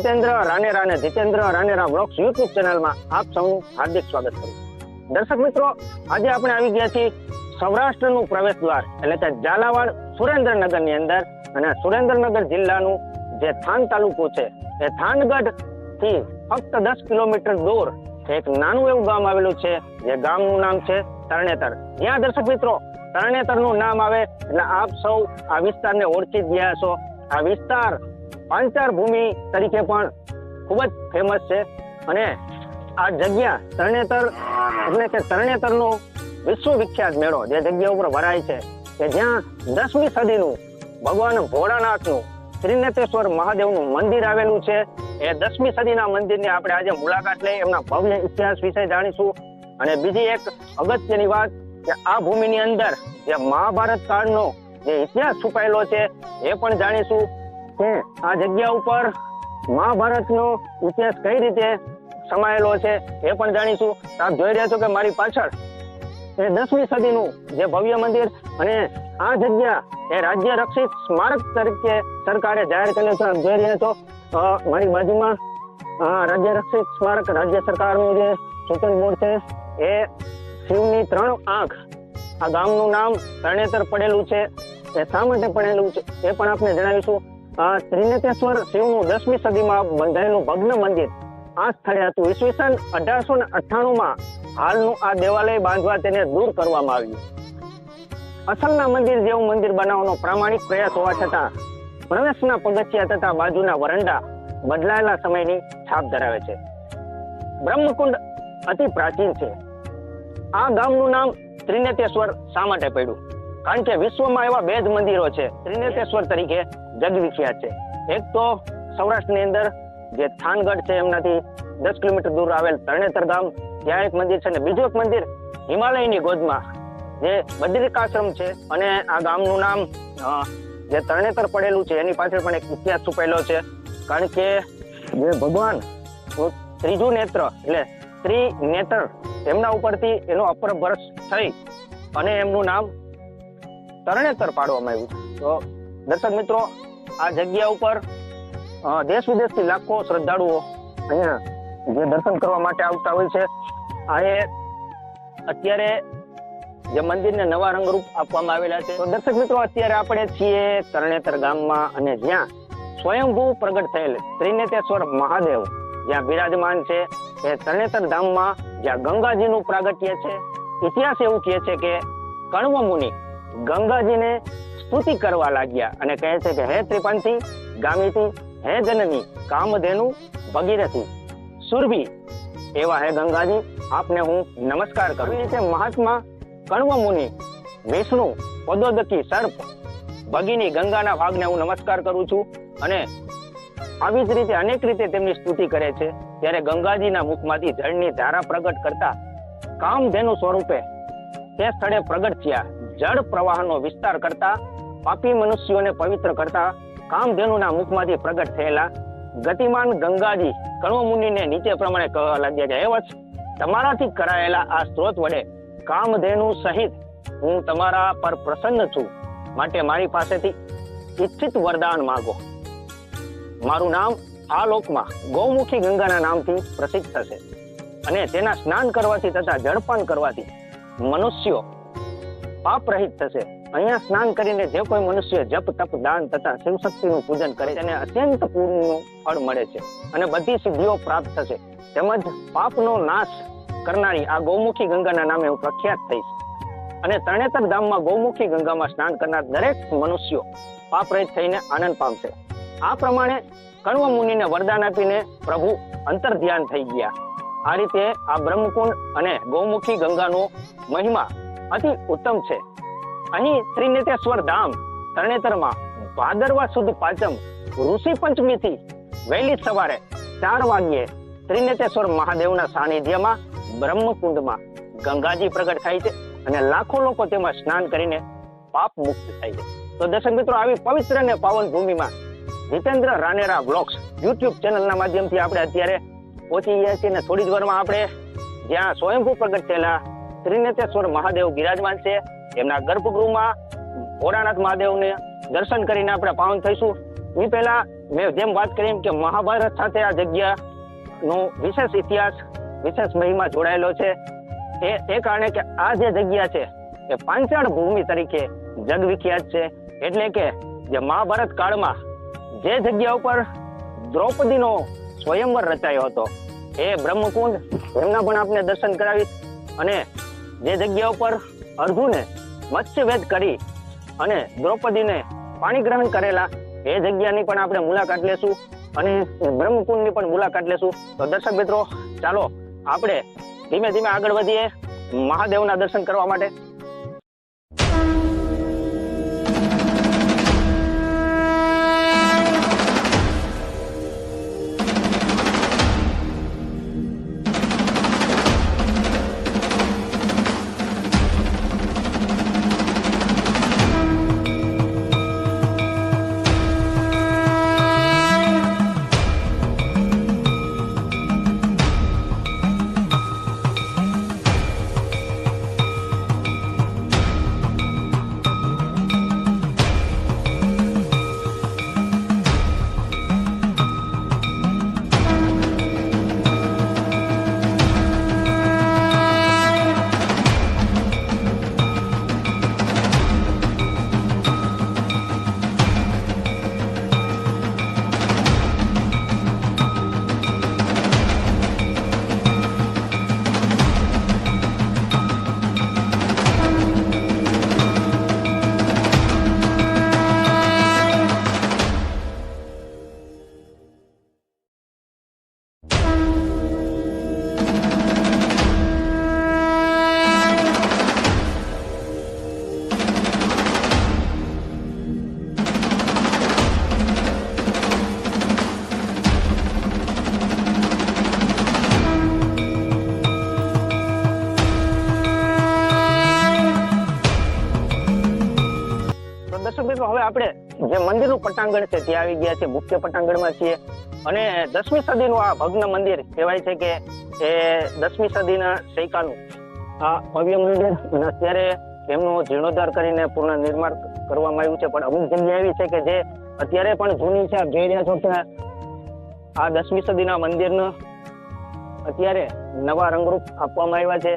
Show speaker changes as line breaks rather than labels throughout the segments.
જીતેન્દ્ર રાનેરા અને Jitendra Ranera blogs YouTube ચેનલમાં આપ સૌનું હાર્દિક સ્વાગત કરું દર્શક મિત્રો, આજે આપણે આવી ગયા છીએ સૌરાષ્ટ્રનું પ્રવેશ દ્વાર એટલે કે ઝાલાવાડ સુરેન્દ્રનગરની અંદર. અને સુરેન્દ્રનગર જિલ્લાનું જે થાન તાલુકો છે, એ થાનગઢથી ફક્ત દસ કિલોમીટર દૂર એક નાનું એવું ગામ આવેલું છે, જે ગામનું નામ છે તરણેતર. જ્યાં દર્શક મિત્રો, તરણેતરનું નામ આવે, એટલે આપ સૌ આ વિસ્તારને ઓળખી ગયા છો આ વિસ્તાર પાંચાર ભૂમિ તરીકે પણ ખૂબ જ ફેમસ છે. અને આ જગ્યા તરણેતર, એટલે કે તરણેતરનો વિશ્વવિખ્યાત મેળો જે જગ્યા ઉપર ભરાય છે, કે જ્યાં દસમી સદીનું ભગવાન ભોળાનાથનું ત્રિનેતેશ્વર મહાદેવનું મંદિર આવેલું છે. એ દસમી સદીના મંદિરની આપણે આજે મુલાકાત લઈ, એમના ભવ્ય ઇતિહાસ વિશે જાણીશું. અને બીજી એક અગત્યની વાત, કે આ ભૂમિની અંદર જે મહાભારત કાળનો જે ઇતિહાસ છુપાયેલો છે, એ પણ જાણીશું. કે આ જગ્યા ઉપર મહાભારતનો ઇતિહાસ કઈ રીતે સમાયેલો છે એ પણ જાણીશું. આપ જોઈ રહ્યા છો કે મારી પાછળ એ દસમી સદીનું જે ભવ્ય મંદિર અને આ જગ્યા એ રાજ્ય રક્ષિત સ્મારક તરીકે સરકારે જાહેર કરેલું છે. જોઈ રહ્યા છો મારી બાજુમાં રાજ્ય રક્ષિત સ્મારક રાજ્ય સરકારનું જે સૂચન બોર્ડ છે એ શિવની ત્રણ આંખ. આ ગામનું નામ તરણેતર પડેલું છે. એ શા માટે પડેલું છે એ પણ આપણે જણાવીશું. આ ત્રિનેત્રેશ્વર શિવનું દસમી સદીમાં બંધાયેલું ભગ્ન મંદિર આ સ્થળે હતું ઈસવીસન અઢારસો ને અઠ્ઠાણું હાલનું આ દેવાલય બાંધવા તેને દૂર કરવામાં આવ્યું. અસલના મંદિર જેવું મંદિર બનાવવાનો પ્રામાણિક પ્રયાસ હોવા છતાં, પ્રવેશના પગથિયા તથા બાજુના વરંડા બદલાયેલા સમયની છાપ ધરાવે છે. બ્રહ્મકુંડ અતિ પ્રાચીન છે. આ ગામનું નામ ત્રિનેતેશ્વર શા માટે પડ્યું? કારણ કે વિશ્વમાં એવા બે જ મંદિરો છે. ત્રિનેતેશ્વર તરીકે જગવિખ્યાત છે. એક તો સૌરાષ્ટ્રની અંદર જે થાનગઢ છે એમનાથી દસ કિલોમીટર દૂર આવેલ તરણેતર ગામ, ત્યાં એક મંદિર છે અને બીજું એક મંદિર હિમાલયની ગોદમાં, જે બદ્રિકાશ્રમ છે અને આ ગામનું નામ જે તરણેતર પડેલું છે એની પાછળ પણ એક ઇતિહાસ છુપાયેલો છે. કારણ કે જે ભગવાન ત્રીજું નેત્ર એટલે ત્રિનેત્ર એમના ઉપરથી એનો અપરભ્રશ થઈ અને એમનું નામ તરણેતર પાડવામાં આવ્યું તો દર્શક મિત્રો આ જગ્યા ઉપર દેશ વિદેશથી લાખો શ્રદ્ધાળુઓ અહીંયા જે દર્શન કરવા માટે આવતા હોય છે. આ અત્યારે જે મંદિરને નવા રંગરૂપ આપવામાં આવેલા છે. તો દર્શક મિત્રો, અત્યારે આપણે છીએ તરણેતર ગામમાં અને જ્યાં સ્વયંભૂ પ્રગટ થયેલ ત્રિનેતેશ્વર મહાદેવ, જ્યાં બિરાજમાન છે. એ તરણેતર ધામમાં જ્યાં ગંગાજીનું પ્રાગટ્ય છે. ઇતિહાસ એવું કહે છે કે કણવ મુનિ ગંગાજીને સ્તુતિ કરવા લાગ્યા અને કહે છે કે, હે ત્રિપંથી ગામિતી હે જનની, કામધેનુ, ભગીરથી, સુરભી, એવા હે ગંગાજી, આપને હું નમસ્કાર કરું. રીતે મહાત્મા કણવ મુનિ, વિષ્ણુ, પદોદકી, સર્પ, ભગીની, ગંગાના ભાગને હું નમસ્કાર કરું છું અને આવી જ રીતે અનેક રીતે તેમની સ્તુતિ કરે છે. ત્યારે ગંગાજીના મુખમાંથી જળની ધારા પ્રગટ કરતા કામધેનુ સ્વરૂપે તે સ્થળે પ્રગટ થયા. જળ પ્રવાહનો વિસ્તાર કરતા પાપી મનુષ્યોને પવિત્ર કરતા કામધેનુના મુખમાંથી પ્રગટ થયેલા ગતિમાન ગંગાજી કણવ મુનિને નીચે પ્રમાણે કહેવા લાગ્યા છે. હે તમારાથી કરાયેલા આ સ્ત્રોત વડે કામધેનુ સહિત હું તમારા પર પ્રસન્ન છું. માટે મારી પાસેથી ઈચ્છિત વરદાન માગો. મારું નામ આ લોકમાં ગૌમુખી ગંગાના નામથી પ્રસિદ્ધ થશે. અને તેના સ્નાન કરવાથી તથા જળપાન કરવાથી મનુષ્યો પાપ રહિત થશે. અહીંયા સ્નાન કરીને જે કોઈ મનુષ્ય જપ, તપ, દાન તથા શિવશક્તિનું પૂજન કરે તેને અત્યંત પૂર્ણનું ફળ મળે છે અને બધી સિદ્ધિઓ પ્રાપ્ત થશે. તેમજ પાપનો નાશ કરનારી આ ગૌમુખી ગંગાના નામે હું પ્રખ્યાત થઈશ. અને તરણેતર ધામમાં ગૌમુખી ગંગામાં સ્નાન કરનાર દરેક મનુષ્યો પાપ રહિત થઈને આનંદ પામશે. આ પ્રમાણે કણવ મુનિને વરદાન આપીને પ્રભુ અંતર ધ્યાન થઈ ગયા. આ રીતે આ બ્રહ્મકુંડ અને ગૌમુખી ગંગાનો મહિમા અતિ ઉત્તમ છે. અહીં ત્રિનેત્રેશ્વર ધામ, તરણેતરમાં ભાદરવા સુદ પાંચમ, ઋષિ પંચમીથી વહેલી સવારે ચાર વાગ્યે ત્રિનેત્રેશ્વર મહાદેવના સાનિધ્યમાં, બ્રહ્મકુંડમાં ગંગાજી પ્રગટ થાય છે અને લાખો લોકો તેમાં સ્નાન કરીને પાપ મુક્ત થાય છે. તો દર્શક મિત્રો, આવી પવિત્ર અને પાવન ભૂમિમાં જીતેન્દ્ર રાનેરા બ્લોગ્સ યુટ્યુબ ચેનલના માધ્યમથી આપણે અત્યારે પહોંચી ગયા છીએ અને થોડી જ વારમાં આપણે જ્યાં સ્વયંભૂ પ્રગટ થયેલા ત્રિનેત્રેશ્વર મહાદેવ બિરાજમાન છે. એમના ગર્ભગૃહમાં ભોળાનાથ મહાદેવને દર્શન કરીને આપણે પાવન થઈશું. એ પહેલા મેં જેમ વાત કરી કે મહાભારત સાથે આ જગ્યાનો વિશેષ ઇતિહાસ, વિશેષ મહિમા જોડાયેલો છે. એ એ કારણે કે આ જે જગ્યા છે, એ પાંચાળ ભૂમિ તરીકે જગવિખ્યાત છે. એટલે કે જે મહાભારત કાળમાં જે જગ્યા ઉપર દ્રૌપદીનો સ્વયંવર રચાયો હતો, એ બ્રહ્મકુંડ, એમના પણ આપને દર્શન કરાવીશ. અને જે જગ્યા ઉપર અર્જુને મત્સ્યવેદ કરી અને દ્રૌપદીને પાણી ગ્રહણ કરેલા, એ જગ્યાની પણ આપણે મુલાકાત લેશું અને બ્રહ્મકુંડની પણ મુલાકાત લેશું. તો દર્શક મિત્રો, ચાલો આપણે ધીમે ધીમે આગળ વધીએ મહાદેવના દર્શન કરવા માટે. આપણે જે મંદિરનું પટાંગણ છે ત્યાં આવી ગયા છે, મુખ્ય પટાંગણમાં છીએ. અને દસમી સદીનું આ ભગ્ન મંદિર કહેવાય છે કે એ દસમી સદીના સૈકાનું આ ભવ્ય મંદિર અને અત્યારે એમનું જીર્ણોદ્ધાર કરીને પૂર્ણ નિર્માણ કરવામાં આવ્યું છે. પણ અમુક જગ્યા એવી છે કે જે અત્યારે પણ જૂની છે, આપ જોઈ રહ્યા છો કે આ દસમી સદીના મંદિરનું અત્યારે નવા રંગરૂપ આપવામાં આવ્યા છે.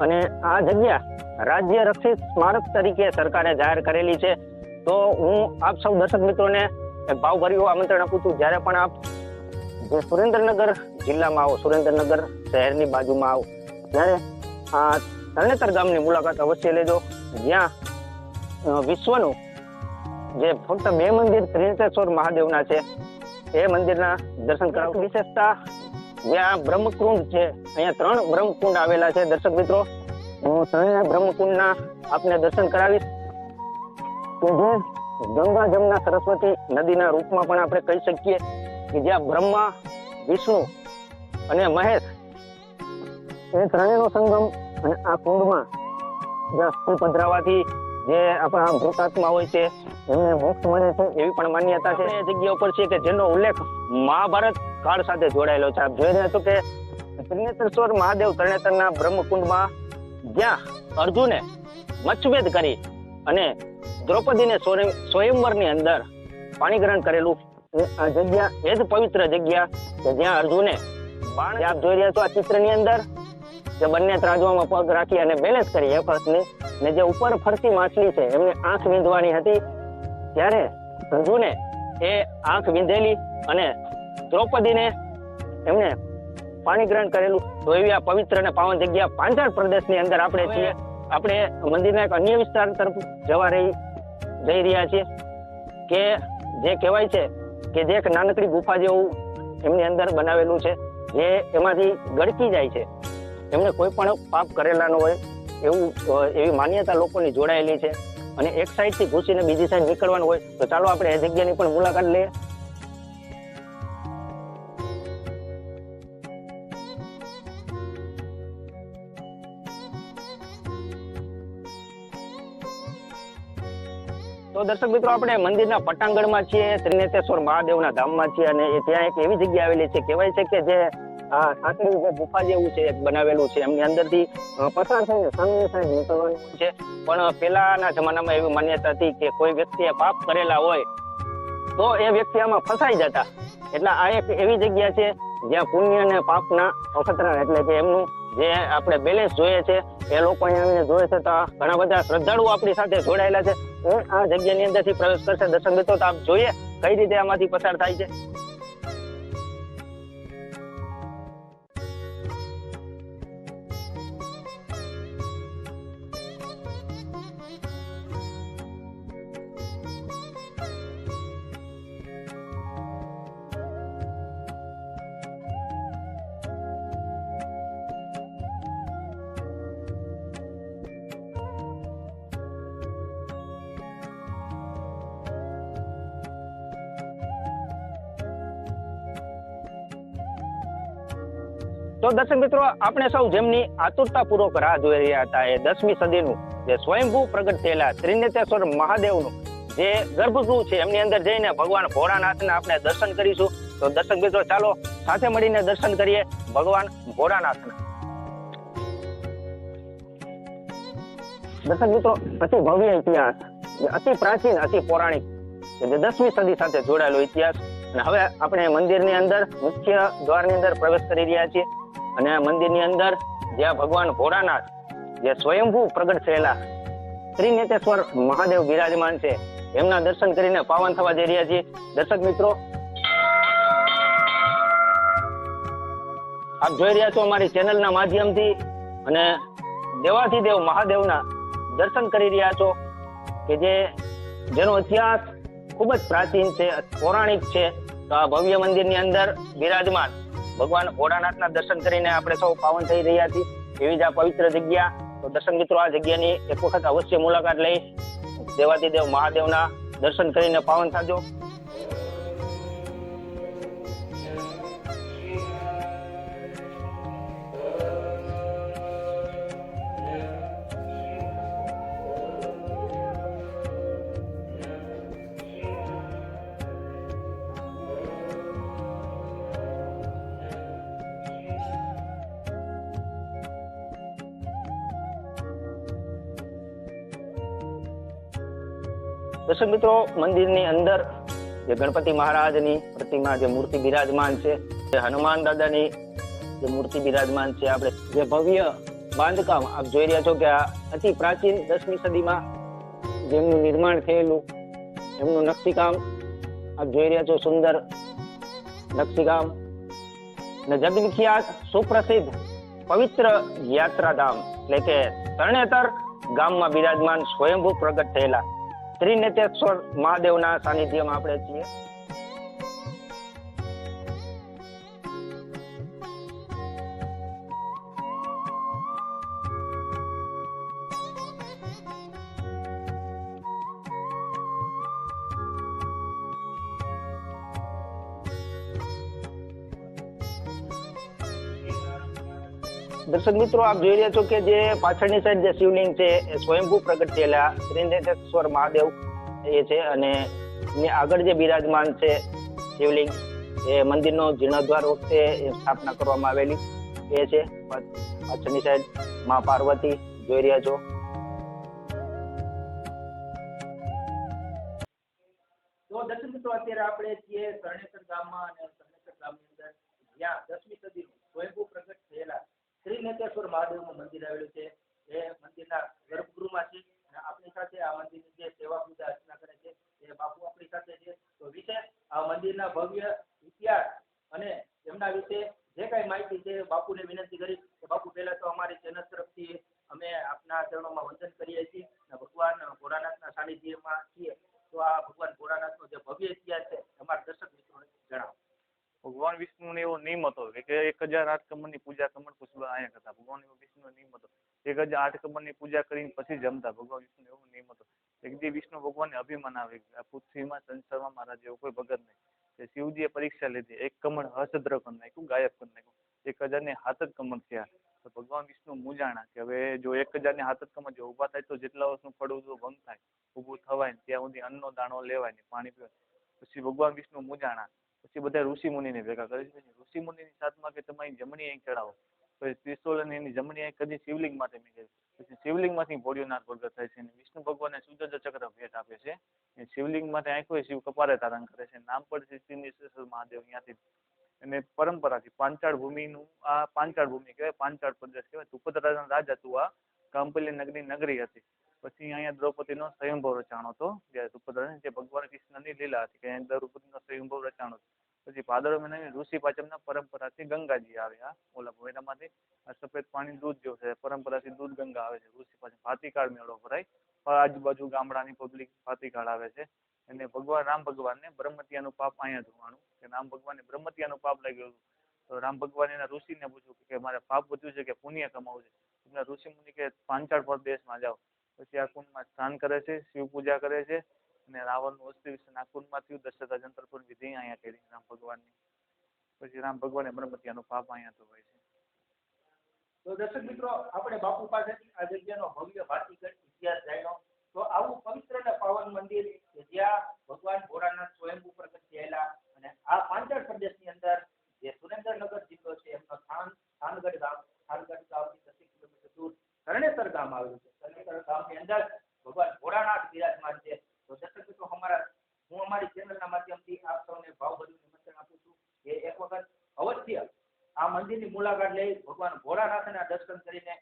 અને આ જગ્યા રાજ્ય રક્ષિત સ્મારક તરીકે સરકારે જાહેર કરેલી છે. તો હું આપ સૌ દર્શક મિત્રોને ભાવભર્યું આમંત્રણ આપું છું. જ્યારે પણ આપ સુરેન્દ્રનગર જિલ્લામાં આવો, સુરેન્દ્રનગર શહેરની બાજુમાં આવો, ત્યારે આ તરણેતર ગામની મુલાકાત અવશ્ય લેજો. જ્યાં વિશ્વનું જે ફક્ત બે મંદિર ત્રિનેતેશ્વર મહાદેવના છે, એ મંદિરના દર્શન કરાવ. વિશેષતા જ્યાં બ્રહ્મકુંડ છે, અહીંયા ત્રણ બ્રહ્મકુંડ આવેલા છે. દર્શક મિત્રો, હું ત્રણેય બ્રહ્મકુંડના આપને દર્શન કરાવીશ. ગંગા જમના સરસ્વતી નદીના રૂપમાં પણ આપણે કહી શકીએ કે જ્યાં બ્રહ્મા, વિષ્ણુ અને મહેશ એ ત્રણેયનો સંગમ અને આ કુંડમાં જ્યાં સ્થિર પધરાવાથી જે આપણા મૃતાત્મા હોય છે, એમને મોક્ષ મળે છે એવી પણ માન્યતા છે. એ જગ્યા ઉપર છે કે જેનો ઉલ્લેખ મહાભારત કાળ સાથે જોડાયેલો છે. આપ જોઈ રહ્યા છો કે ત્રિનેત્રેશ્વર મહાદેવ તરણેતરના બ્રહ્મકુંડમાં જ્યાં અર્જુને મચ્છભેદ કરી અને દ્રૌપદીને સ્વયં- સ્વયંવરની અંદર પાણી ગ્રહણ કરેલું જગ્યા એ જ પવિત્ર જગ્યા કે જ્યાં અર્જુને બાણ આપ જોઈ રહ્યા છો આ ચિત્રની અંદર જે બંને ત્રાજવામાં પગ રાખી અને બેલેન્સ કરી એ હાથને ને જે ઉપર ફરતી માછલી છે એમને આંખ વીંધવાની હતી. ત્યારે અર્જુને એ આંખ વીંધેલી અને દ્રૌપદીને એમને પાણી ગ્રહણ કરેલું. તો એવી આ પવિત્ર અને પાવન જગ્યા પાંચાળ પ્રદેશની અંદર આપણે છીએ. આપણે મંદિરના એક અન્ય વિસ્તાર તરફ જવા રહી, જઈ રહ્યા છીએ કે જે કહેવાય છે કે જે એક નાનકડી ગુફા જેવું એમની અંદર બનાવેલું છે, જે એમાંથી ગળકી જાય છે. એમને કોઈ પણ પાપ કરેલા ન હોય એવું એવી માન્યતા લોકોની જોડાયેલી છે. અને એક સાઈડથી ઘૂસીને બીજી સાઈડ નીકળવાનું હોય તો ચાલો આપણે એ જગ્યાની પણ મુલાકાત લઈએ. તો દર્શક મિત્રો, આપણે મંદિરના પટાંગણમાં છીએ ત્રિનેતેશ્વર મહાદેવના ધામમાં છીએ અને ત્યાં એક એવી જગ્યા આવેલી છે, કહેવાય છે કે જે સાંકડી જે ગુફા જેવું છે, એક બનાવેલું છે. એમની અંદરથી પસાર થઈને સામે સામે નીકળવાનું છે. પણ પહેલાના જમાનામાં એવી માન્યતા હતી કે કોઈ વ્યક્તિએ પાપ કરેલા હોય તો એ વ્યક્તિ આમાં ફસાઈ જતા. એટલે આ એક એવી જગ્યા છે, જ્યાં પુણ્ય અને પાપના અખતરા એટલે કે એમનું જે આપણે બેલેન્સ જોઈએ છે, એ લોકો અહીંયા આવીને તો ઘણા બધા શ્રદ્ધાળુઓ આપણી સાથે જોડાયેલા છે. આ જગ્યાની અંદરથી પ્રવેશ કરશે. દર્શક તો આપ જોઈએ કઈ રીતે આમાંથી પસાર થાય છે. તો દર્શક મિત્રો, આપણે સૌ જેમની આતુરતાપૂર્વક રાહ જોઈ રહ્યા હતા, એ દસમી સદીનું જે સ્વયંભૂ પ્રગટ થયેલા ત્રિનેતેશ્વર મહાદેવનું જે ગર્ભગૃહ છે, એમની અંદર જઈને ભગવાન ભોળાનાથના આપણે દર્શન કરીશું. તો દર્શક મિત્રો, ચાલો સાથે મળીને દર્શન કરીએ ભગવાન ભોળાનાથના. દર્શક મિત્રો, અતિ ભવ્ય ઇતિહાસ અતિ પ્રાચીન, અતિ પૌરાણિક જે દસમી સદી સાથે જોડાયેલો ઇતિહાસ. અને હવે આપણે મંદિરની અંદર મુખ્ય દ્વારની અંદર પ્રવેશ કરી રહ્યા છીએ. અને મંદિરની અંદર જ્યાં ભગવાન ભોળાનાથ, જે સ્વયંભૂ પ્રગટ થયેલા ત્રિનેતેશ્વર મહાદેવ બિરાજમાન છે, એમના દર્શન કરીને પાવન થવા જઈ રહ્યા છીએ. દર્શક મિત્રો, આપ જોઈ રહ્યા છો અમારી ચેનલના માધ્યમથી અને દેવાધિદેવ મહાદેવના દર્શન કરી રહ્યા છો કે જે જેનો ઇતિહાસ ખૂબ જ પ્રાચીન છે, પૌરાણિક છે. તો આ ભવ્ય મંદિરની અંદર બિરાજમાન ભગવાન ભોળાનાથના દર્શન કરીને આપણે સૌ પાવન થઈ રહ્યા છીએ. એવી જ આ પવિત્ર જગ્યા. તો દર્શક મિત્રો, આ જગ્યાની એક વખત અવશ્ય મુલાકાત લઈ. દેવાધિદેવ મહાદેવના દર્શન કરીને પાવન થાજો. દર્શક મિત્રો, મંદિરની અંદર જે ગણપતિ મહારાજની પ્રતિમા, જે મૂર્તિ બિરાજમાન છે, જે હનુમાન દાદાની જે મૂર્તિ બિરાજમાન છે, આપણે જે ભવ્ય બાંધકામ આપ જોઈ રહ્યા છો કે આ અતિ પ્રાચીન દસમી સદીમાં જેમનું નિર્માણ થયેલું, એમનું નકશીકામ આપ જોઈ રહ્યા છો, સુંદર નકશીકામ. અને જગવિખ્યાત સુપ્રસિદ્ધ પવિત્ર યાત્રાધામ, એટલે કે તરણેતર ગામમાં બિરાજમાન સ્વયંભૂ પ્રગટ થયેલા ત્રિનેત્રેશ્વર મહાદેવના સાનિધ્યમાં આપણે છીએ. દર્શક મિત્રો, આપ જોઈ રહ્યા છો કે જે પાછળની સાઈડ જે શિવલિંગ છે, એ સ્વયંભૂ પ્રગટ થયેલા ત્રિનેત્રેશ્વર મહાદેવ એ છે અને આગળ જે બિરાજમાન છે શિવલિંગ, એ મંદિરનો જીર્ણોદ્ધાર વખતે સ્થાપના કરવામાં આવેલી એ છે. પાછળની સાઈડમાં પાર્વતી જોઈ રહ્યા છો. અત્યારે આપણે છીએ તરણેતર ગામમાં અને તરણેતર ગામની અંદર જ્યાં દસમી સદીનું સ્વયંભૂ પ્રગટ થયેલા ત્રિનેત્રેશ્વર મહાદેવનું મંદિર આવેલું છે. એ મંદિરના ગર્ભગૃહમાં છે અને આપણી સાથે આ મંદિરની જે સેવા પૂજા અર્ચના કરે છે એ બાપુ આપણી સાથે છે. તો વિશેષ આ મંદિરના ભવ્ય ઇતિહાસ અને એમના વિશે જે કાંઈ માહિતી છે બાપુને વિનંતી કરી. કે બાપુ પેલા તો અમારી ચેનલ તરફથી અમે આપના ચરણોમાં વંદન કરીએ છીએ અને ભગવાન ભોળાનાથના સાનિધ્યમાં છીએ. તો આ ભગવાન ભોળાનાથનો જે ભવ્ય ઇતિહાસ છે અમારા દર્શક મિત્રોને જણાવો.
ભગવાન વિષ્ણુને એવો નિયમ હતો કે એક હજાર આઠ કમળની પૂજા કમળ પુષ્પ અહીંયા કરતા. ભગવાન વિષ્ણુનો નિયમ હતો. એક હજાર આઠ કમળની પૂજા કરીને પછી જમતા. ભગવાન વિષ્ણુ એવો નિયમ હતો. એક દી વિષ્ણુ ભગવાનને અભિમાન આવે આ પૃથ્વીમાં સંસારમાં મારા જેવો કોઈ ભગત નહીં. તે શિવજીએ પરીક્ષા લીધી. એક કમળ હસ્તદ્ર કરી નાખ્યું, ગાયબ કરી નાખ્યું. એક હજારને હાથ જ કમળ થયા. તો ભગવાન વિષ્ણુ મૂંઝાણા કે હવે જો એક હજારને હાથ જ કમળ જો ઊભા થાય તો જેટલા વર્ષનું ફળ તો ભંગ થાય. ઊભું થવાય ને ત્યાં સુધી અન્નનો દાણો લેવાય ને પાણી પીવાય. પછી ભગવાન વિષ્ણુ મૂંઝાણા. પછી બધા ઋષિ મુનિને ભેગા કરે છે. ઋષિ મુનિની સાથમાં કે તમારી જમણી અહીં ચડાવો ત્રિશુલ અને એની જમણી આંખ કદી શિવલિંગ માટે મૂકે છે પછી શિવલિંગમાંથી ભોળિયોનાથ પ્રગટ થાય છે વિષ્ણુ ભગવાનને સુદર્શન ચક્ર ભેટ આપે છે. એ શિવલિંગ માટે આંખ શિવ કપારે ધારણ કરે છે. નામ પણ શ્રી મહાદેવ ત્યાંથી. અને પરંપરાથી પાંચાળ ભૂમિનું, આ પાંચાળ ભૂમિ કહેવાય, પાંચાળ પ્રદેશ કહેવાય. ધુપદરાના રાજ હતું આ કંપલી નગરી નગરી હતી. પછી અહીંયા દ્રૌપદીનો સ્વયંભવ રચાણો હતો, જે ભગવાન કૃષ્ણની લીલા હતી, કે દ્રૌપદીનો સ્વયંભવ રચાણો હતો પછી ભાદરવા મહિનાની ઋષિ પાચમના પરંપરાથી ગંગાજી આવ્યા, ઓલા એનામાંથી સફેદ પાણી દૂધ જેવું છે, પરંપરાથી દૂધ ગંગા આવે છે, ઋષિ પાચમ ભાતીકાળ મેળો ભરાય. આજુબાજુ ગામડાની પબ્લિક ભાતીકાળ આવે છે. અને ભગવાન, રામ ભગવાનને બ્રહ્મત્યાનું પાપ અહીંયા ધોવાનું કે રામ ભગવાનને બ્રહ્મત્યાનું પાપ લાગ્યું તો રામ ભગવાન એના ઋષિને પૂછ્યું કે મારે પાપ વધ્યું છે કે પુણ્ય કમાવું છે? એમના ઋષિ મુનિ કે, પાંચાળ પ્રદેશમાં જાઓ. પછી આ કુંડમાં સ્નાન કરે છે, શિવ પૂજા કરે છે અને રાવણનું અસ્થિ વિસર્જન આ કુંડમાં થયું, દશરથ જંતર પર વિધિ અહીંયા કરી, રામ ભગવાનની. પછી રામ ભગવાને બ્રહ્મત્યાનું પાપ અહીંયા ધોવાય છે.
તો દર્શક મિત્રો, આપણે બાપુ પાસેથી આ જગ્યાનો ભવ્ય ભાતીગઢ ઇતિહાસ જાણ્યો. તો આવું પવિત્ર અને પાવન મંદિર કે જ્યાં ભગવાન ભોળાનાથ સ્વયંભૂ પ્રગટ થયેલા અને આ પાંચાળ પ્રદેશની અંદર જે સુરેન્દ્રનગર જિલ્લો છે, એમનો થાન, થાનગઢ ગામ, થાનગઢ કિલોમીટર કરણેસર ગામ આવેલું છે. કરણેસર ગામની અંદર ભગવાન ભોળાનાથ બિરાજમાન છે. તો દર્શક મિત્રો, અમારા હું અમારી ચેનલના માધ્યમથી આપ સૌને ભાવભર્યું નિમંત્રણ આપું છું કે એક વખત અવશ્ય આ મંદિરની મુલાકાત લઈ ભગવાન ભોળાનાથના દર્શન કરીને